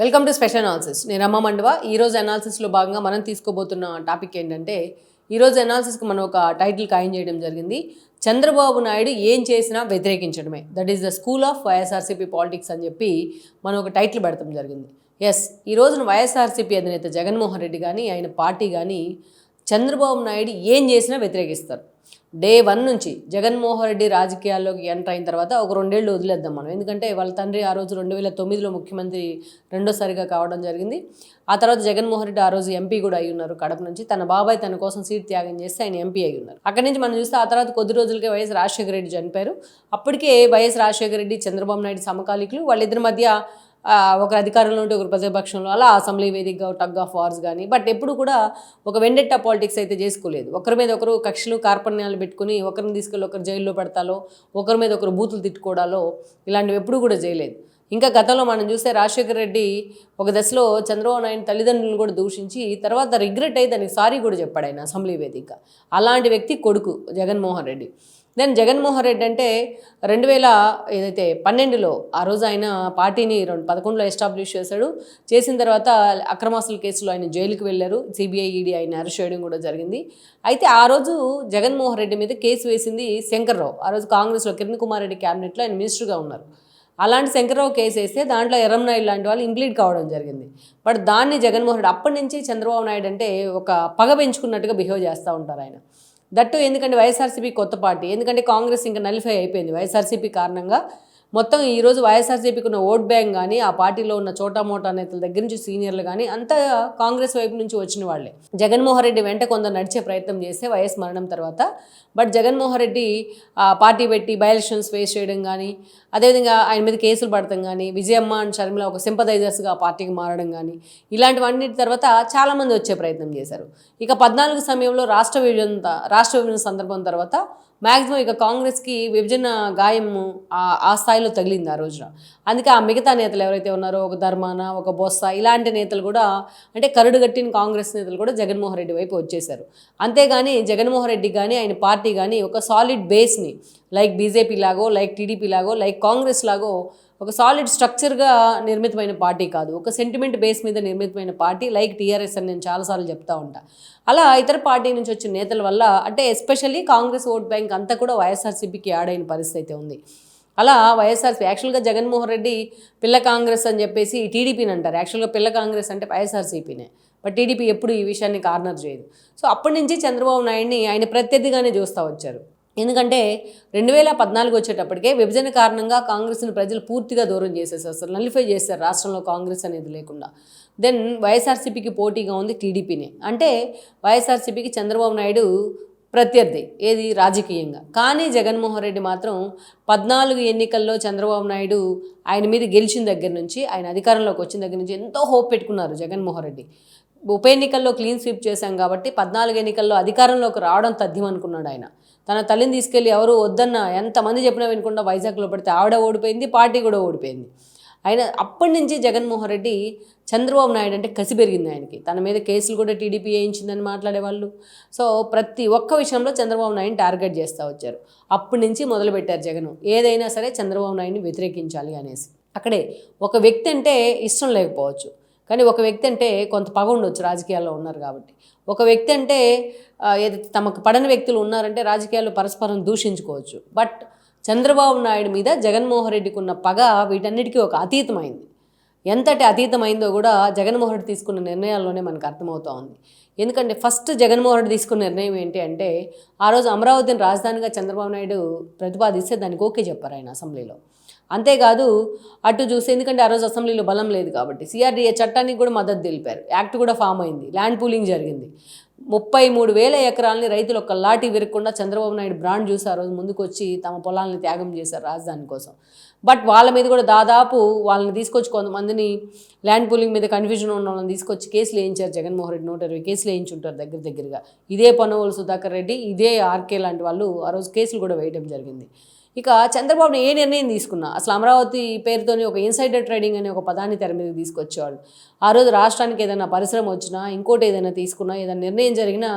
Welcome to special analysis నేను రమ్మ మండవ. ఈరోజు అనాలిసిస్లో భాగంగా మనం తీసుకోబోతున్న టాపిక్ ఏంటంటే ఈరోజు అనాలిసిస్కి మనం ఒక టైటిల్ ఖాయం చేయడం జరిగింది. చంద్రబాబు నాయుడు ఏం చేసినా వ్యతిరేకించడమే. That is the school of YSRCP politics అని చెప్పి మనం ఒక టైటిల్ పెడతాం జరిగింది. ఎస్ ఈ రోజున వైఎస్ఆర్సీపీ అధినేత జగన్మోహన్ రెడ్డి కానీ ఆయన పార్టీ కానీ చంద్రబాబు నాయుడు ఏం చేసినా వ్యతిరేకిస్తారు. డే వన్ నుంచి జగన్మోహన్ రెడ్డి రాజకీయాల్లోకి ఎంటర్ అయిన తర్వాత ఒక రెండేళ్ళు వదిలేద్దాం మనం. ఎందుకంటే వాళ్ళ తండ్రి ఆ రోజు రెండు వేల తొమ్మిదిలో ముఖ్యమంత్రి రెండోసారిగా కావడం జరిగింది. ఆ తర్వాత జగన్మోహన్ రెడ్డి ఆ రోజు ఎంపీ కూడా అయి ఉన్నారు కడప నుంచి. తన బాబాయ్ తన కోసం సీట్ త్యాగం చేస్తే ఆయన ఎంపీ అయి ఉన్నారు. అక్కడి నుంచి మనం చూస్తే ఆ తర్వాత కొద్ది రోజులకే వైఎస్ రాజశేఖర రెడ్డి చనిపోయారు. అప్పటికే వైఎస్ రాజశేఖర రెడ్డి చంద్రబాబు నాయుడు సమకాలికులు వాళ్ళిద్దరి మధ్య ఒకరు అధికారంలో ఉంటే ఒకరు ప్రతిపక్షంలో అలా అసెంబ్లీ వేదికగా టగ్ ఆఫ్ వార్స్ కానీ బట్ ఎప్పుడు కూడా ఒక వెండెట్టా పాలిటిక్స్ అయితే చేసుకోలేదు. ఒకరి మీద ఒకరు కక్షలు కార్పణ్యాలు పెట్టుకుని ఒకరిని తీసుకెళ్ళి ఒకరు జైల్లో పెడతాలో ఒకరి మీద ఒకరు బూతులు తిట్టుకోవడాలో ఇలాంటివి ఎప్పుడు కూడా చేయలేదు. ఇంకా గతంలో మనం చూస్తే రాజశేఖర రెడ్డి ఒక దశలో చంద్రబాబు నాయుడు తల్లిదండ్రులను కూడా దూషించి తర్వాత రిగ్రెట్ అయ్యి దానికి సారీ కూడా చెప్పాడు ఆయన అసెంబ్లీ వేదిక. అలాంటి వ్యక్తి కొడుకు జగన్మోహన్ రెడ్డి. దెన్ జగన్మోహన్ రెడ్డి అంటే రెండు వేల ఏదైతే పన్నెండులో ఆ రోజు ఆయన పార్టీని రెండు పదకొండులో ఎస్టాబ్లిష్ చేశాడు. చేసిన తర్వాత అక్రమాస్తుల కేసులో ఆయన జైలుకి వెళ్ళారు. సిబిఐ ఈడీ ఆయన అరెస్ట్ చేయడం కూడా జరిగింది. అయితే ఆ రోజు జగన్మోహన్ రెడ్డి మీద కేసు వేసింది శంకర్రావు. ఆ రోజు కాంగ్రెస్లో కిరణ్ కుమార్ రెడ్డి క్యాబినెట్లో ఆయన మినిస్టర్గా ఉన్నారు. అలాంటి శంకర్రావు కేసు వేస్తే దాంట్లో ఎర్రంనాయుడు లాంటి వాళ్ళు ఇంప్లీడ్ కావడం జరిగింది. బట్ దాన్ని జగన్మోహన్ రెడ్డి అప్పటి నుంచి చంద్రబాబు నాయుడు అంటే ఒక పగ పెంచుకున్నట్టుగా బిహేవ్ చేస్తూ ఉంటారు ఆయన. దట్టు ఎందుకంటే వైఎస్ఆర్సీపీ కొత్త పార్టీ. ఎందుకంటే కాంగ్రెస్ ఇంకా నలిఫై అయిపోయింది. వైఎస్ఆర్సీపీ కారణంగా మొత్తం ఈరోజు వైఎస్ఆర్సీపీకి ఉన్న ఓట్ బ్యాంక్ కానీ ఆ పార్టీలో ఉన్న చోటా మోటా నేతల దగ్గర నుంచి సీనియర్లు కానీ అంతా కాంగ్రెస్ వైపు నుంచి వచ్చిన వాళ్ళే. జగన్మోహన్ రెడ్డి వెంట కొందరు నడిచే ప్రయత్నం చేస్తే వైఎస్ మరణం తర్వాత. బట్ జగన్మోహన్ రెడ్డి ఆ, పార్టీ పెట్టి బై ఎలక్షన్స్ ఫేస్ చేయడం కానీ అదేవిధంగా ఆయన మీద కేసులు పడటం కానీ విజయమ్మ అండ్ షర్మిల ఒక సింపదైజర్స్గా ఆ పార్టీకి మారడం కానీ ఇలాంటివన్నిటి తర్వాత చాలామంది వచ్చే ప్రయత్నం చేశారు. ఇక పద్నాలుగు సమయంలో రాష్ట్ర విభజన రాష్ట్ర విభజన సందర్భం తర్వాత మ్యాక్సిమం ఇక కాంగ్రెస్కి విభజన గాయం ఆ- ఆ స్థాయిలో తగిలింది ఆ రోజున. అందుకే ఆ మిగతా నేతలు ఎవరైతే ఉన్నారో ఒక ధర్మాన ఒక బొత్స ఇలాంటి నేతలు కూడా అంటే కరుడు కట్టిన కాంగ్రెస్ నేతలు కూడా జగన్మోహన్ రెడ్డి వైపు వచ్చేశారు. అంతేగాని జగన్మోహన్ రెడ్డి కానీ ఆయన పార్టీ కానీ ఒక సాలిడ్ బేస్ని లైక్ బీజేపీ లాగో లైక్ టీడీపీ లాగో లైక్ కాంగ్రెస్ లాగో ఒక సాలిడ్ స్ట్రక్చర్గా నిర్మితమైన పార్టీ కాదు. ఒక సెంటిమెంట్ బేస్ మీద నిర్మితమైన పార్టీ లైక్ టీఆర్ఎస్ అని నేను చాలాసార్లు చెప్తా ఉంటా. అలా ఇతర పార్టీ నుంచి వచ్చిన నేతల వల్ల అంటే ఎస్పెషల్లీ కాంగ్రెస్ ఓట్ బ్యాంక్ అంతా కూడా వైఎస్ఆర్సీపీకి యాడ్ అయిన పరిస్థితి అయితే ఉంది. అలా వైఎస్ఆర్సీ యాక్చువల్గా జగన్మోహన్ రెడ్డి పిల్ల కాంగ్రెస్ అని చెప్పేసి టీడీపీని అంటారు. యాక్చువల్గా పిల్ల కాంగ్రెస్ అంటే వైఎస్ఆర్సీపీనే బట్ టీడీపీ ఎప్పుడు ఈ విషయాన్ని కార్నర్ చేయదు. సో అప్పటి నుంచి చంద్రబాబు నాయుడిని ఆయన ప్రత్యర్థిగానే చూస్తూ వచ్చారు. ఎందుకంటే రెండు వేల పద్నాలుగు వచ్చేటప్పటికే విభజన కారణంగా కాంగ్రెస్ను ప్రజలు పూర్తిగా దూరం చేసేసారు అసలు నలిఫై చేశారు రాష్ట్రంలో కాంగ్రెస్ అనేది లేకుండా. దెన్ వైఎస్ఆర్సీపీకి పోటీగా ఉంది టీడీపీనే. అంటే వైఎస్ఆర్సీపీకి చంద్రబాబు నాయుడు ప్రత్యర్థి ఏది రాజకీయంగా. కానీ జగన్మోహన్ రెడ్డి మాత్రం పద్నాలుగు ఎన్నికల్లో చంద్రబాబు నాయుడు ఆయన మీద గెలిచిన దగ్గర నుంచి ఆయన అధికారంలోకి వచ్చిన దగ్గర నుంచి ఎంతో హోప్ పెట్టుకున్నారు జగన్మోహన్ రెడ్డి. ఉప ఎన్నికల్లో క్లీన్ స్వీప్ చేశాం కాబట్టి పద్నాలుగు ఎన్నికల్లో అధికారంలోకి రావడం తథ్యం అనుకున్నాడు ఆయన. తన తల్లిని తీసుకెళ్ళి ఎవరు వద్దన్న ఎంతమంది చెప్పినా వినకుండా వైజాగ్లో పడితే ఆవిడ ఓడిపోయింది పార్టీ కూడా ఓడిపోయింది. ఆయన అప్పటి నుంచి జగన్మోహన్ రెడ్డి చంద్రబాబు నాయుడు అంటే కసి పెరిగింది ఆయనకి. తన మీద కేసులు కూడా టీడీపీ వేయించిందని మాట్లాడేవాళ్ళు. సో ప్రతి ఒక్క విషయంలో చంద్రబాబు నాయుడు టార్గెట్ చేస్తూ వచ్చారు. అప్పటి నుంచి మొదలుపెట్టారు జగన్. ఏదైనా సరే చంద్రబాబు నాయుడిని వ్యతిరేకించాలి అనేసి. అక్కడే ఒక వ్యక్తి అంటే ఇష్టం లేకపోవచ్చు. కానీ ఒక వ్యక్తి అంటే కొంత పగ ఉండొచ్చు రాజకీయాల్లో ఉన్నారు కాబట్టి. ఒక వ్యక్తి అంటే ఏదైతే తమకు పడని వ్యక్తులు ఉన్నారంటే రాజకీయాల్లో పరస్పరం దూషించుకోవచ్చు. బట్ చంద్రబాబు నాయుడు మీద జగన్మోహన్ రెడ్డికి ఉన్న పగ వీటన్నిటికీ ఒక అతీతమైంది. ఎంతటి అతీతమైందో కూడా జగన్మోహన్ రెడ్డి తీసుకున్న నిర్ణయాల్లోనే మనకు అర్థమవుతా ఉంది. ఎందుకంటే ఫస్ట్ జగన్మోహన్ రెడ్డి తీసుకున్న నిర్ణయం ఏంటి అంటే ఆ రోజు అమరావతిని రాజధానిగా చంద్రబాబు నాయుడు ప్రతిపాదిస్తే దానికి ఓకే చెప్పారు ఆయన అసెంబ్లీలో. అంతేకాదు అటు చూసి ఎందుకంటే ఆ రోజు అసెంబ్లీలో బలం లేదు కాబట్టి సిఆర్డీఏ చట్టానికి కూడా మద్దతు తెలిపారు. యాక్ట్ కూడా ఫామ్ అయింది. ల్యాండ్ పూలింగ్ జరిగింది. ముప్పై మూడు వేల ఎకరాలని రైతులు ఒక లాటి విరగకుండా చంద్రబాబు నాయుడు బ్రాండ్ చూసి ఆ రోజు ముందుకొచ్చి తమ పొలాలను త్యాగం చేశారు రాజధాని కోసం. బట్ వాళ్ళ మీద కూడా దాదాపు వాళ్ళని తీసుకొచ్చి కొంతమందిని ల్యాండ్ పూలింగ్ మీద కన్ఫ్యూజన్ ఉన్న వాళ్ళని తీసుకొచ్చి కేసులు వేయించారు జగన్మోహన్ రెడ్డి నూట ఇరవై కేసులు వేయించుంటారు దగ్గర దగ్గరగా. ఇదే పనోలు సుధాకర్ రెడ్డి ఇదే ఆర్కే లాంటి వాళ్ళు ఆ రోజు కేసులు కూడా వేయడం జరిగింది. ఇక చంద్రబాబు ఏ నిర్ణయం తీసుకున్నా? అసలు అమరావతి పేరుతోని ఒక ఇన్సైడర్ ట్రేడింగ్ అనే ఒక పదాన్ని తెర మీదకి తీసుకొచ్చేవాళ్ళు. ఆ రోజు రాష్ట్రానికి ఏదైనా పరిశ్రమ వచ్చినా ఇంకోటి ఏదైనా తీసుకున్నా ఏదైనా నిర్ణయం జరిగినా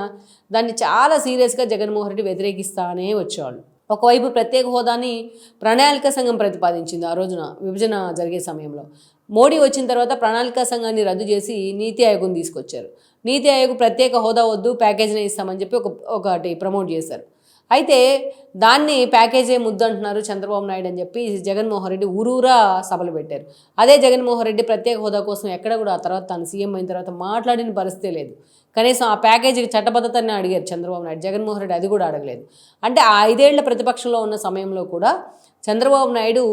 దాన్ని చాలా సీరియస్గా జగన్మోహన్ రెడ్డి వ్యతిరేకిస్తానే వచ్చేవాళ్ళు. ఒకవైపు ప్రత్యేక హోదాని ప్రణాళిక సంఘం ప్రతిపాదించింది ఆ రోజున విభజన జరిగే సమయంలో. మోడీ వచ్చిన తర్వాత ప్రణాళికా సంఘాన్ని రద్దు చేసి నీతి ఆయోగ్ని తీసుకొచ్చారు. నీతి ఆయోగ్ ప్రత్యేక హోదా వద్దు ప్యాకేజీని ఇస్తామని చెప్పి ఒక ఒకటి ప్రమోట్ చేశారు. అయితే దాన్ని ప్యాకేజే ముద్దు అంటున్నారు చంద్రబాబు నాయుడు అని చెప్పి జగన్మోహన్ రెడ్డి ఊరూరా సభలు పెట్టారు. అదే జగన్మోహన్ రెడ్డి ప్రత్యేక హోదా కోసం ఎక్కడ కూడా ఆ తర్వాత తాను సీఎం అయిన తర్వాత మాట్లాడిన పరిస్థితి లేదు. కనీసం ఆ ప్యాకేజీకి చట్టబద్ధతని అడిగారు చంద్రబాబు నాయుడు. జగన్మోహన్ రెడ్డి అది కూడా అడగలేదు. అంటే ఆ ఐదేళ్ళ ప్రతిపక్షంలో ఉన్న సమయంలో కూడా చంద్రబాబు నాయుడు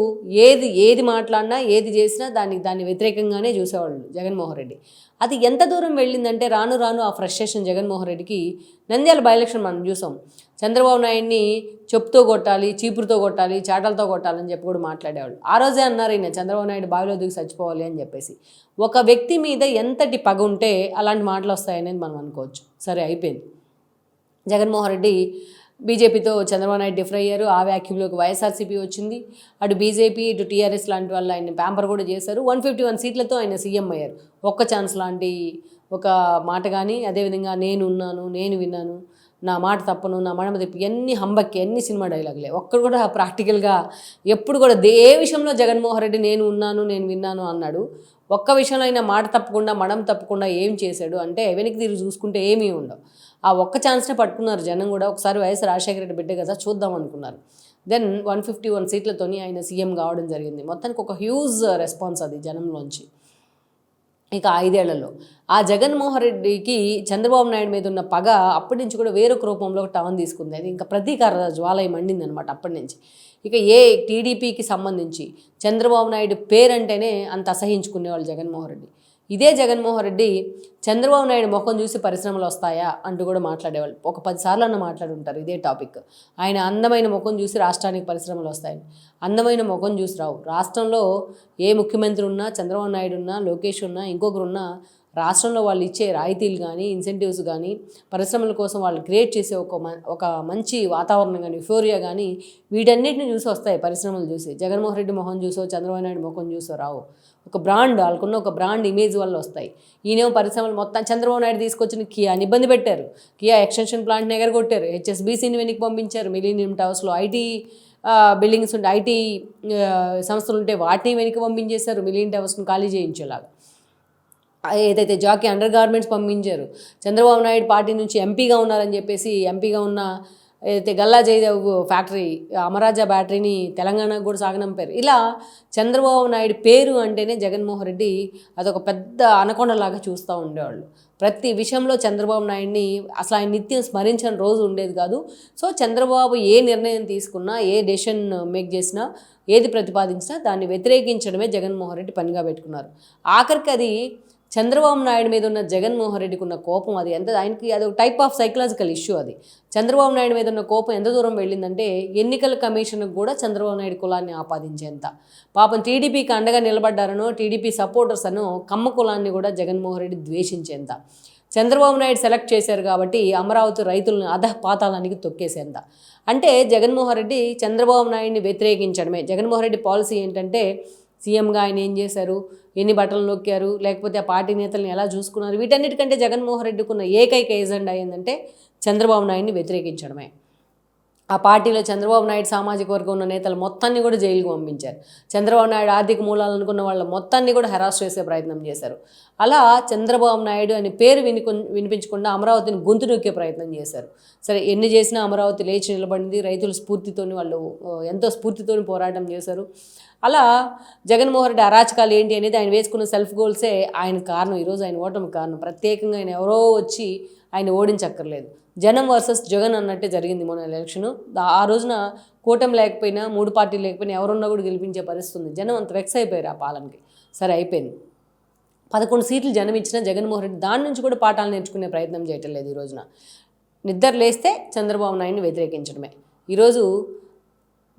ఏది ఏది మాట్లాడినా ఏది చేసినా దాన్ని దాన్ని వ్యతిరేకంగానే చూసేవాళ్ళు జగన్మోహన్ రెడ్డి. అది ఎంత దూరం వెళ్ళిందంటే రాను రాను ఆ ఫ్రస్ట్రేషన్ జగన్మోహన్ రెడ్డికి నంద్యాల బైలక్షన్ మనం చూసాం. చంద్రబాబు నాయుడిని చెప్పుతో కొట్టాలి చీపురుతో కొట్టాలి చాటలతో కొట్టాలని చెప్పి కూడా మాట్లాడేవాళ్ళు. ఆ రోజే అన్నారు ఈయన చంద్రబాబు నాయుడు బావిలో దిగి చచ్చిపోవాలి అని చెప్పేసి. ఒక వ్యక్తి మీద ఎంతటి పగ ఉంటే అలాంటి మాటలు వస్తాయనేది మనం అనుకోవచ్చు. సరే అయిపోయింది. జగన్మోహన్ రెడ్డి బీజేపీతో చంద్రబాబు నాయుడు డిఫర్ అయ్యారు. ఆ వ్యాక్యూమ్లోకి వైఎస్ఆర్సీపీ వచ్చింది. అటు బీజేపీ ఇటు టీఆర్ఎస్ లాంటి వాళ్ళు ఆయన ప్యాంపర్ కూడా చేశారు. వన్ ఫిఫ్టీ వన్ సీట్లతో ఆయన సీఎం అయ్యారు. ఒక్క ఛాన్స్ లాంటి ఒక మాట కానీ అదేవిధంగా నేను ఉన్నాను నేను విన్నాను నా మాట తప్పను నా మడమ తిప్పి ఎన్ని హంబక్కి ఎన్ని సినిమా డైలాగులే ఒక్కడు కూడా ప్రాక్టికల్గా ఎప్పుడు కూడా దే ఏ విషయంలో జగన్మోహన్ రెడ్డి నేను ఉన్నాను నేను విన్నాను అన్నాడు ఒక్క విషయంలో అయినా మాట తప్పకుండా మడం తప్పకుండా ఏం చేశాడు అంటే వెనక్కి తిరిగి చూసుకుంటే ఏమీ ఉండవు. ఆ ఒక్క ఛాన్స్నే పట్టుకున్నారు జనం కూడా. ఒకసారి వైఎస్ రాజశేఖర రెడ్డి బిడ్డ కదా చూద్దాం అనుకున్నారు. దెన్ వన్ ఫిఫ్టీ వన్ సీట్లతోని ఆయన సీఎం కావడం జరిగింది. మొత్తానికి ఒక హ్యూజ్ రెస్పాన్స్ అది జనంలోంచి. ఇక ఐదేళ్ళలో. ఆ జగన్మోహన్ రెడ్డికి చంద్రబాబు నాయుడు మీద ఉన్న పగ అప్పటి నుంచి కూడా వేరొక రూపంలో ఒక టవన్ తీసుకుంది. అది ఇంకా ప్రతీకార జ్వాలయ మండింది అనమాట అప్పటి నుంచి. ఇక ఏ టీడీపీకి సంబంధించి చంద్రబాబు నాయుడు పేరంటేనే అంత అసహించుకునేవాళ్ళు జగన్మోహన్ రెడ్డి. ఇదే జగన్మోహన్ రెడ్డి చంద్రబాబు నాయుడు ముఖం చూసి పరిశ్రమలు వస్తాయా అంటూ కూడా మాట్లాడేవాళ్ళు. ఒక పదిసార్లు అన్న మాట్లాడుంటారు ఇదే టాపిక్. ఆయన అందమైన ముఖం చూసి రాష్ట్రానికి పరిశ్రమలు వస్తాయని. అందమైన ముఖం చూసి రావు. రాష్ట్రంలో ఏ ముఖ్యమంత్రి ఉన్నా చంద్రబాబు నాయుడు ఉన్నా లోకేష్ ఉన్నా ఇంకొకరు ఉన్నా రాష్ట్రంలో వాళ్ళు ఇచ్చే రాయితీలు కానీ ఇన్సెంటివ్స్ కానీ పరిశ్రమల కోసం వాళ్ళు క్రియేట్ చేసే ఒక మ- ఒక మంచి వాతావరణం కానీ యూఫోరియా కానీ వీటన్నిటిని చూసి వస్తాయి పరిశ్రమలు చూసి. జగన్మోహన్ రెడ్డి మొహం చూసో చంద్రబాబు నాయుడు ముఖం చూసో రావు. ఒక బ్రాండ్ వాళ్ళకున్న ఒక బ్రాండ్ ఇమేజ్ వల్ల వస్తాయి. ఈయనేమో పరిశ్రమలు మొత్తం చంద్రబాబు నాయుడు తీసుకొచ్చిన కియాని ఇబ్బంది పెట్టారు. కియా ఎక్స్టెన్షన్ ప్లాంట్ని ఎగరగొట్టారు హెచ్ఎస్బీసీని వెనక్కి పంపించారు. మిలీనియం టవర్స్లో ఐటీ బిల్డింగ్స్ ఉంటే ఐటీ సంస్థలు ఉంటే వాటిని వెనక్కి పంపించేశారు. మిలియన్ టవర్స్ని ఖాళీ చేయించేలాగా. ఏదైతే జాకీ అండర్ గార్మెంట్స్ పంపించారు. చంద్రబాబు నాయుడు పార్టీ నుంచి ఎంపీగా ఉన్నారని చెప్పేసి ఎంపీగా ఉన్న ఏదైతే గల్లా జయదేవ్ ఫ్యాక్టరీ అమరాజా బ్యాటరీని తెలంగాణకు కూడా సాగనంపారు. ఇలా చంద్రబాబు నాయుడు పేరు అంటేనే జగన్మోహన్ రెడ్డి అదొక పెద్ద అనకొండలాగా చూస్తూ ఉండేవాళ్ళు. ప్రతి విషయంలో చంద్రబాబు నాయుడిని అసలు ఆయన నిత్యం స్మరించని రోజు ఉండేది కాదు. సో చంద్రబాబు ఏ నిర్ణయం తీసుకున్నా ఏ డెసిషన్ మేక్ చేసినా ఏది ప్రతిపాదించినా దాన్ని వ్యతిరేకించడమే జగన్మోహన్ రెడ్డి పనిగా పెట్టుకున్నారు. ఆఖరికి అది చంద్రబాబు నాయుడు మీద ఉన్న జగన్మోహన్ రెడ్డికి ఉన్న కోపం అది ఎంత? ఆయనకి అది ఒక టైప్ ఆఫ్ సైకలాజికల్ ఇష్యూ అది. చంద్రబాబు నాయుడు మీద ఉన్న కోపం ఎంత దూరం వెళ్ళిందంటే ఎన్నికల కమిషన్కి కూడా చంద్రబాబు నాయుడు కులాన్ని ఆపాదించేంత. పాపం టీడీపీకి అండగా నిలబడ్డారనో టీడీపీ సపోర్టర్స్ అనో కమ్మ కులాన్ని కూడా జగన్మోహన్ రెడ్డి ద్వేషించేంత. చంద్రబాబు నాయుడు సెలెక్ట్ చేశారు కాబట్టి అమరావతి రైతులను అధ పాతాలానికి తొక్కేసేంత. అంటే జగన్మోహన్ రెడ్డి చంద్రబాబు నాయుడిని వ్యతిరేకించడమే. జగన్మోహన్ రెడ్డి పాలసీ ఏంటంటే సీఎంగా ఆయన ఏం చేశారు? ఎన్ని బట్టలు నొక్కారు లేకపోతే ఆ పార్టీ నేతలను ఎలా చూసుకున్నారు వీటన్నిటికంటే జగన్మోహన్ రెడ్డికి ఉన్న ఏకైక ఏజెండా ఏంటంటే చంద్రబాబు నాయుడిని వ్యతిరేకించడమే. ఆ పార్టీలో చంద్రబాబు నాయుడు సామాజిక వర్గం ఉన్న నేతలు మొత్తాన్ని కూడా జైలుకు పంపించారు. చంద్రబాబు నాయుడు ఆర్థిక మూలాలు అనుకున్న వాళ్ళ మొత్తాన్ని కూడా హెరాస్ చేసే ప్రయత్నం చేశారు. అలా చంద్రబాబు నాయుడు అని పేరు వినికు వినిపించకుండా అమరావతిని గొంతు నొక్కే ప్రయత్నం చేశారు. సరే ఎన్ని చేసినా అమరావతి లేచి నిలబడింది. రైతుల స్ఫూర్తితోని వాళ్ళు ఎంతో స్ఫూర్తితోని పోరాటం చేశారు. అలా జగన్మోహన్ రెడ్డి అరాచకాలు ఏంటి అనేది ఆయన వేసుకున్న సెల్ఫ్ గోల్సే ఆయన కారణం. ఈరోజు ఆయన ఓటమి కారణం. ప్రత్యేకంగా ఆయన ఎవరో వచ్చి ఆయన ఓడించక్కర్లేదు. జనం వర్సెస్ జగన్ అన్నట్టే జరిగింది మొన్న ఎలక్షన్ ఆ రోజున కూటమి లేకపోయినా మూడు పార్టీలు లేకపోయినా ఎవరున్నా కూడా గెలిపించే పరిస్థితి ఉంది. జనం అంత వెక్స్ అయిపోయారు ఆ పాలనకి. సరే అయిపోయింది. పదకొండు సీట్లు జనం ఇచ్చిన జగన్మోహన్ రెడ్డి దాని నుంచి కూడా పాఠాలు నేర్చుకునే ప్రయత్నం చేయటం లేదు ఈ రోజున. నిద్ర లేస్తే చంద్రబాబు నాయుడిని వ్యతిరేకించడమే. ఈరోజు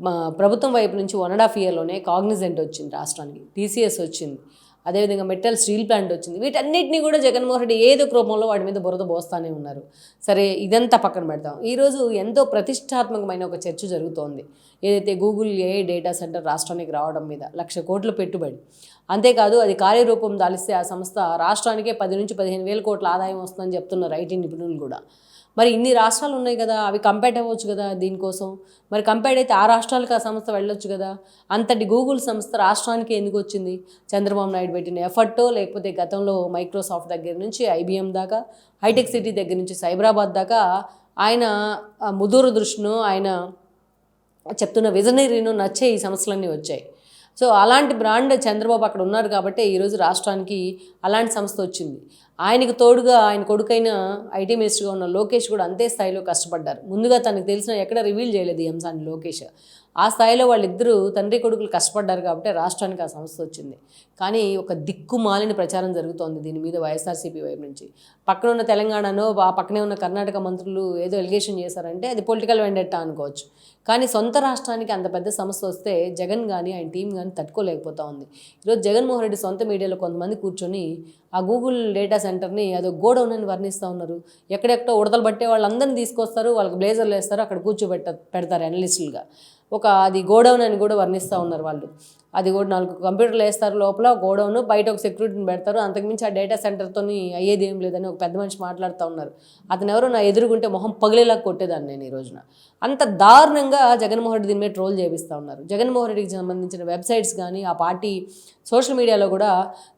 మా ప్రభుత్వం వైపు నుంచి వన్ అండ్ హాఫ్ ఇయర్లోనే కాగ్నిజెంట్ వచ్చింది రాష్ట్రానికి. టీసీఎస్ వచ్చింది. అదేవిధంగా మెటల్ స్టీల్ ప్లాంట్ వచ్చింది. వీటన్నిటిని కూడా జగన్మోహన్ రెడ్డి ఏదో ఒక వాటి మీద బురద పోస్తానే ఉన్నారు. సరే ఇదంతా పక్కన పెడతాం ఈరోజు ఎంతో ప్రతిష్టాత్మకమైన ఒక చర్చ జరుగుతోంది. ఏదైతే గూగుల్ ఏఐ డేటా సెంటర్ రాష్ట్రానికి రావడం మీద లక్ష కోట్ల పెట్టుబడి. అంతేకాదు అది కార్యరూపం దాలిస్తే ఆ సంస్థ రాష్ట్రానికే పది నుంచి పదిహేను వేల కోట్ల ఆదాయం వస్తుందని చెప్తున్నారు ఐటీ నిపుణులు కూడా. మరి ఇన్ని రాష్ట్రాలు ఉన్నాయి కదా అవి కంపేర్ అవ్వచ్చు కదా దీనికోసం. మరి కంపేర్ అయితే ఆ రాష్ట్రాలకు ఆ సంస్థ వెళ్ళొచ్చు కదా. అంతటి గూగుల్ సంస్థ రాష్ట్రానికి ఎందుకు వచ్చింది? చంద్రబాబు నాయుడు పెట్టిన ఎఫర్టో లేకపోతే గతంలో మైక్రోసాఫ్ట్ దగ్గర నుంచి ఐబీఎం దాకా హైటెక్ సిటీ దగ్గర నుంచి సైబరాబాద్ దాకా ఆయన ఆ ముదురు దృష్టిను ఆయన చెప్తున్న విజనరీను నచ్చే ఈ సమస్యలన్నీ వచ్చాయి. సో అలాంటి బ్రాండ్ చంద్రబాబు అక్కడ ఉన్నారు కాబట్టి ఈరోజు రాష్ట్రానికి అలాంటి సంస్థ వచ్చింది. ఆయనకు తోడుగా ఆయన కొడుకైన ఐటీ మినిస్టర్గా ఉన్న లోకేష్ కూడా అంతే స్థాయిలో కష్టపడ్డారు. ముందుగా తనకు తెలిసిన ఎక్కడ రివీల్ చేయలేదు ఈ అంశాన్ని లోకేష్. ఆ స్థాయిలో వాళ్ళిద్దరూ తండ్రి కొడుకులు కష్టపడ్డారు కాబట్టి రాష్ట్రానికి ఆ సంస్థ వచ్చింది. కానీ ఒక దిక్కుమాలిన ప్రచారం జరుగుతోంది దీని మీద వైఎస్ఆర్సీపీ వైపు నుంచి. పక్కన ఉన్న తెలంగాణలో ఆ పక్కనే ఉన్న కర్ణాటక మంత్రులు ఏదో ఎలిగేషన్ చేశారంటే అది పొలిటికల్ వెండెట్టా అనుకోవచ్చు. కానీ సొంత రాష్ట్రానికి అంత పెద్ద సమస్య వస్తే జగన్ కానీ ఆయన టీం కానీ తట్టుకోలేకపోతా ఉంది. ఈరోజు జగన్మోహన్ రెడ్డి సొంత మీడియాలో కొంతమంది కూర్చొని ఆ గూగుల్ డేటా సెంటర్ని అదో గోడౌన్ అని వర్ణిస్తూ ఉన్నారు. ఎక్కడెక్కడో ఉడతలు పట్టే వాళ్ళందరినీ తీసుకొస్తారు వాళ్ళకి బ్లేజర్లు వేస్తారు అక్కడ కూర్చోబెట్ట పెడతారు అనలిస్టులుగా ఒక అది గోడౌన్ అని కూడా వర్ణిస్తూ ఉన్నారు వాళ్ళు. అది కూడా నాలుగు కంప్యూటర్లు వేస్తారు లోపల గోడౌన్ బయట ఒక సెక్యూరిటీని పెడతారు. అంతకుమించి ఆ డేటా సెంటర్తో అయ్యేది ఏం లేదని ఒక పెద్ద మనిషి మాట్లాడుతూ ఉన్నారు. అతను ఎవరో నా ఎదురుగుంటే మొహం పగిలేలా కొట్టేదాన్ని నేను ఈ రోజున. అంత దారుణంగా జగన్మోహన్ రెడ్డి దీని మీద ట్రోల్ చేపిస్తూ ఉన్నారు. జగన్మోహన్ రెడ్డికి సంబంధించిన వెబ్సైట్స్ కానీ ఆ పార్టీ సోషల్ మీడియాలో కూడా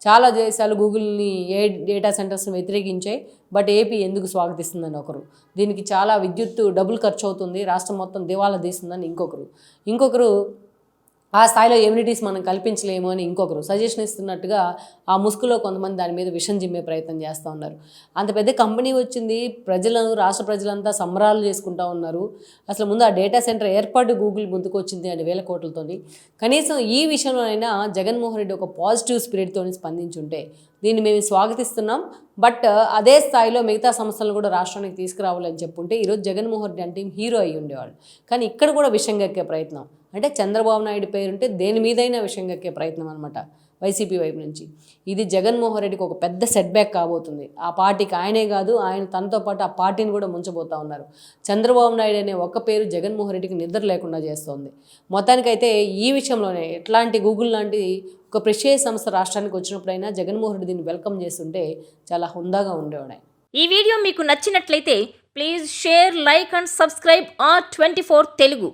చాలా దేశాలు గూగుల్ని ఏ డేటా సెంటర్స్ని వ్యతిరేకించాయి. బట్ ఏపీ ఎందుకు స్వాగతిస్తుందని ఒకరు. దీనికి చాలా విద్యుత్ డబ్బులు ఖర్చు అవుతుంది. రాష్ట్రం మొత్తం దివాలా తీస్తుందని ఇంకొకరు. ఇంకొకరు ఆ స్థాయిలో ఎమ్యూనిటీస్ మనం కల్పించలేము అని ఇంకొకరు సజెషన్ ఇస్తున్నట్టుగా ఆ ముసుగులో కొంతమంది దాని మీద విషం జిమ్మే ప్రయత్నం చేస్తూ ఉన్నారు. అంత పెద్ద కంపెనీ వచ్చింది ప్రజలను రాష్ట్ర ప్రజలంతా సంబరాలు చేసుకుంటూ ఉన్నారు. అసలు ముందు ఆ డేటా సెంటర్ ఏర్పాటు గూగుల్ ముందుకు వచ్చింది అని వేల కోట్లతోని. కనీసం ఈ విషయంలోనైనా జగన్మోహన్ రెడ్డి ఒక పాజిటివ్ స్పిరిట్తో స్పందించుంటే దీన్ని మేము స్వాగతిస్తున్నాం. బట్ అదే స్థాయిలో మిగతా సంస్థలను కూడా రాష్ట్రానికి తీసుకురావాలని చెప్పుంటే ఈరోజు జగన్మోహన్ రెడ్డి అంటే హీరో అయ్యి ఉండేవాళ్ళు. కానీ ఇక్కడ కూడా విషంగా ఎక్కే ప్రయత్నం. అంటే చంద్రబాబు నాయుడు పేరుంటే దేని మీదైనా విషయం గక్కే ప్రయత్నం అనమాట వైసీపీ వైపు నుంచి. ఇది జగన్మోహన్ రెడ్డికి ఒక పెద్ద సెట్ బ్యాక్ కాబోతుంది. ఆ పార్టీకి ఆయనే కాదు ఆయన తనతో పాటు ఆ పార్టీని కూడా ముంచబోతా ఉన్నారు. చంద్రబాబు నాయుడు అనే ఒక్క పేరు జగన్మోహన్ రెడ్డికి నిద్ర లేకుండా చేస్తోంది. మొత్తానికైతే ఈ విషయంలోనే ఎట్లాంటి గూగుల్ లాంటి ఒక ప్రెషియస్ సంస్థ రాష్ట్రానికి వచ్చినప్పుడైనా జగన్మోహన్ రెడ్డి దీన్ని వెల్కమ్ చేస్తుంటే చాలా హుందాగా ఉండేవాడు. ఆయన. ఈ వీడియో మీకు నచ్చినట్లయితే please share like and subscribe R twenty four Telugu